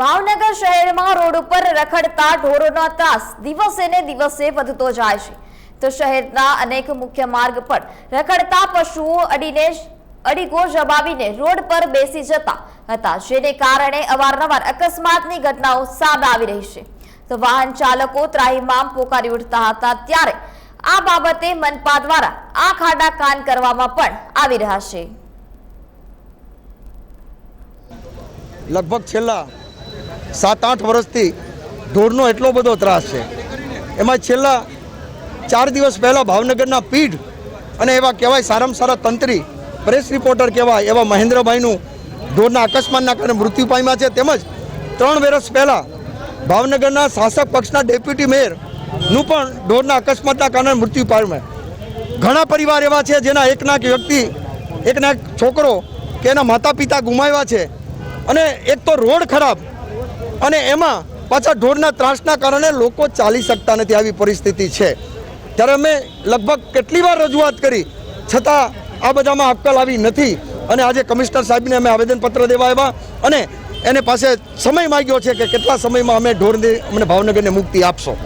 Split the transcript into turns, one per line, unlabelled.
ભાવનગર શહેરમાં રોડ ઉપર રખડતા ઢોરોનો ત્રાસ દિવસે ને દિવસે વધતો જાય છે. તો શહેરના અનેક મુખ્ય માર્ગ પર રખડતા પશુઓ અડીને અડીગો જબાવીને રોડ પર બેસી જતા હતા, જેને કારણે અવારનવાર અકસ્માતની ઘટનાઓ સામે આવી રહી છે. તો વાહન ચાલકો ત્રાહીમામ પોકારી ઉઠતા હતા ત્યારે આ બાબતે મનપા દ્વારા આ ખાડા કાન કરવામાં પણ આવી રહ્યા છે.
લગભગ છેલ્લા સાત આઠ વર્ષથી ઢોરનો એટલો બધો ત્રાસ છે. એમાં છેલ્લા ચાર દિવસ પહેલાં ભાવનગરના પીઢ અને એવા કહેવાય સારામાં સારા તંત્રી, પ્રેસ રિપોર્ટર કહેવાય એવા મહેન્દ્રભાઈનું ઢોરના અકસ્માતના કારણે મૃત્યુ પામ્યા છે. તેમજ ત્રણ વર્ષ પહેલાં ભાવનગરના શાસક પક્ષના ડેપ્યુટી મેયરનું પણ ઢોરના અકસ્માતના કારણે મૃત્યુ પામ્યા. ઘણા પરિવાર એવા છે જેના એકના એક વ્યક્તિ એકના છોકરો કે એના માતા પિતા ગુમાવ્યા છે. અને એક તો રોડ ખરાબ અને એમાં પાછા ઢોરના ત્રાસના કારણે લોકો ચાલી શકતા નથી, આવી પરિસ્થિતિ છે. ત્યારે અમે લગભગ કેટલી વાર રજૂઆત કરી, છતાં આ બધામાં અક્કલ આવી નથી. અને આજે કમિશનર સાહેબને અમે આવેદનપત્ર દેવા આવ્યા અને એને પાસે સમય માગ્યો છે કે કેટલા સમયમાં અમે ઢોરની અમને ભાવનગરને મુક્તિ આપશો.